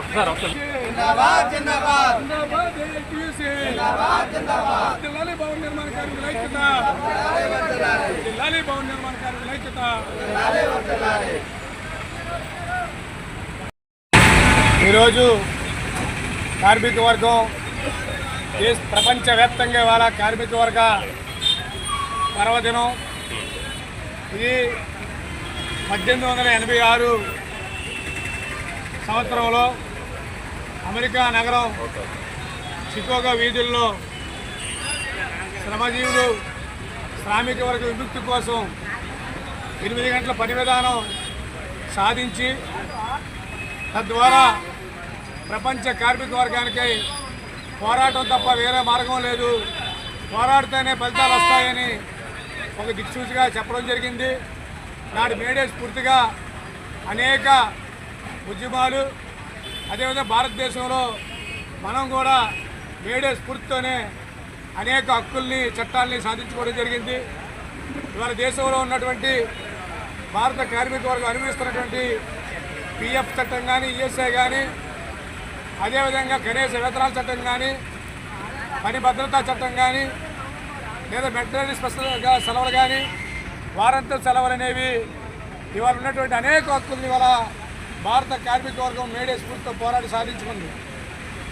ఒకసారి ఒకసారి జిందాబాద్ జిందాబాద్. జిందాబాద్ ఏఐటీయూసీ. జిల్లాలి భవన నిర్మాణ కార్మికుల ఐక్యత. జిల్లాలి భవన నిర్మాణ కార్మికుల ఐక్యత. ఈరోజు కార్మిక వర్గం దేశ ప్రపంచవ్యాప్తంగా ఇవాళ కార్మిక వర్గ పర్వదినం. ఇది పద్దెనిమిది వందల ఎనభై ఆరు సంవత్సరంలో అమెరికా నగరం చికోగా వీధుల్లో శ్రమజీవులు శ్రామిక వర్గ విముక్తి కోసం ఎనిమిది గంటల పని విధానం సాధించి తద్వారా ప్రపంచ కార్మిక వర్గానికి పోరాటం తప్ప వేరే మార్గం లేదు. పోరాడితేనే ఫలితాలు వస్తాయని ఒక దిక్సూచిగా చెప్పడం జరిగింది. నాడు మేడే స్ఫూర్తిగా అనేక ఉద్యమాలు అదేవిధంగా భారతదేశంలో మనం కూడా మేడే స్ఫూర్తితోనే అనేక హక్కుల్ని చట్టాలని సాధించుకోవడం జరిగింది. ఇవాళ దేశంలో ఉన్నటువంటి భారత కార్మిక వర్గం అనుభవిస్తున్నటువంటి పిఎఫ్ చట్టం కానీ ఈఎస్ఐ కానీ అదేవిధంగా కనీస వేతనాల చట్టం కానీ పని భద్రతా చట్టం కానీ లేదా మెటర్నరీ స్పెషల్గా సెలవులు కానీ వారంత సెలవులు అనేవి ఇవాళ ఉన్నటువంటి అనేక హక్కుల్ని ఇవాళ భారత కార్మిక వర్గం మేడే స్ఫూర్తితో పోరాడి సాధించుకుంది.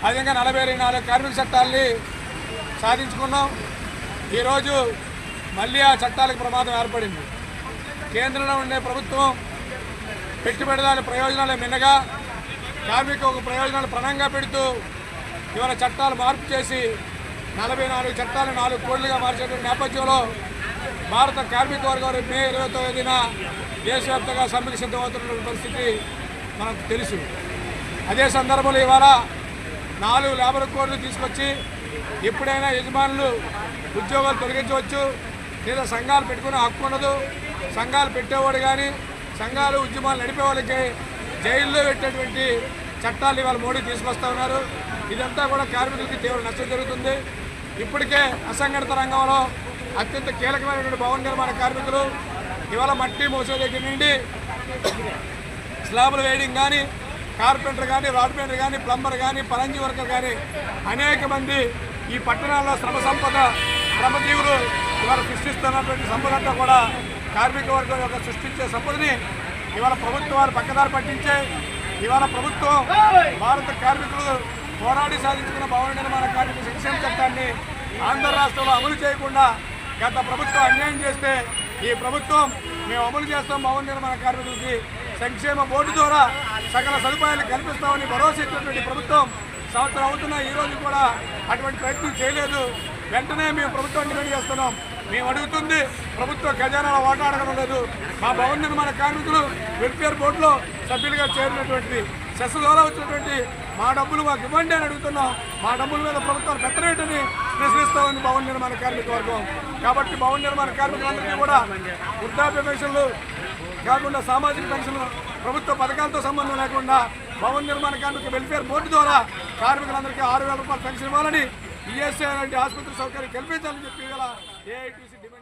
అదేవిధంగా నలభై నాలుగు కార్మిక చట్టాలని సాధించుకున్నాం. ఈరోజు మళ్ళీ ఆ చట్టాలకు ప్రమాదం ఏర్పడింది. కేంద్రంలో ఉండే ప్రభుత్వం పెట్టుబడిదారుల ప్రయోజనాలు మిన్నగా కార్మిక ఒక ప్రయోజనాలు ప్రణంగా పెడుతూ ఇవాళ చట్టాలు మార్పు చేసి నలభై నాలుగు చట్టాలు నాలుగు కోట్లుగా మార్చేటువంటి నేపథ్యంలో భారత కార్మిక వర్గం మే ఇరవై తొమ్మిదిన దేశవ్యాప్తంగా సమ్మెకు సిద్ధమవుతున్న పరిస్థితి మనకు తెలుసు. అదే సందర్భంలో ఇవాళ నాలుగు లేబర్ కోడ్లు తీసుకొచ్చి ఎప్పుడైనా యజమానులు ఉద్యోగాలు తొలగించవచ్చు లేదా సంఘాలు పెట్టుకునే హక్కు ఉండదు. సంఘాలు పెట్టేవాడు కానీ సంఘాలు ఉద్యమాలు నడిపే వాళ్ళకి జైల్లో పెట్టేటువంటి చట్టాలు ఇవాళ మోడీ తీసుకొస్తా ఉన్నారు. ఇదంతా కూడా కార్మికులకి తీవ్ర నష్టం జరుగుతుంది. ఇప్పటికే అసంఘటిత రంగంలో అత్యంత కీలకమైనటువంటి భవన నిర్మాణ కార్మికులు ఇవాళ మట్టి మోసే దగ్గర నుండి స్లాబులు వేయడం కానీ కార్పెంటర్ కానీ రాడ్ పెయింటర్ కానీ ప్లంబర్ కానీ పరంజీ వర్కర్ కానీ అనేక మంది ఈ పట్టణాల్లో శ్రమ సంపద శ్రమజీవులు ఇవాళ సృష్టిస్తున్నటువంటి సంపద అంతా కూడా కార్మిక వర్గం యొక్క సృష్టించే సంపదని ఇవాళ ప్రభుత్వాలు పక్కదారి పట్టించే ఇవాళ ప్రభుత్వం భారత కార్మికులు పోరాడి సాధించుకున్న భవన నిర్మాణ కార్మిక సంక్షేమ చట్టాన్ని ఆంధ్ర రాష్ట్రంలో అమలు చేయకుండా గత ప్రభుత్వం అన్యాయం చేస్తే ఈ ప్రభుత్వం మేము అమలు చేస్తాం భవన నిర్మాణ కార్మికులకి సంక్షేమ బోర్డు ద్వారా సకల సదుపాయాలు కల్పిస్తామని భరోసా ఇచ్చినటువంటి ప్రభుత్వం సంవత్సరం అవుతున్నా ఈ రోజు కూడా అటువంటి ప్రయత్నం చేయలేదు. వెంటనే మేము ప్రభుత్వం డిమాండ్ చేస్తున్నాం. మేము అడుగుతుంది ప్రభుత్వ ఖజానాలో వాటా అడగడం లేదు. మా భవన నిర్మాణ కార్మికులు వెల్ఫేర్ బోర్డులో సభ్యులుగా చేరినటువంటిది. సెస్ ద్వారా వచ్చినటువంటి మా డబ్బులు మాకు ఇవ్వండి అని అడుగుతున్నాం. మా డబ్బుల మీద ప్రభుత్వాలు పెట్టరేటని ప్రశ్నిస్తామని భవన నిర్మాణ కార్మిక వర్గం. కాబట్టి భవన నిర్మాణ కార్మికులందరికీ కూడా వృద్ధాప్య పెన్షన్లు కాకుండా సామాజిక పెన్షన్లు ప్రభుత్వ పథకాలతో సంబంధం లేకుండా భవన నిర్మాణ కార్మిక వెల్ఫేర్ బోర్డు ద్వారా కార్మికులందరికీ ఆరు వేల పెన్షన్ ఇవ్వాలని ఈఎస్ఐ లాంటి ఆసుపత్రి సౌకర్యం కల్పించాలని చెప్పి ఏఐటీసీ డిమాండ్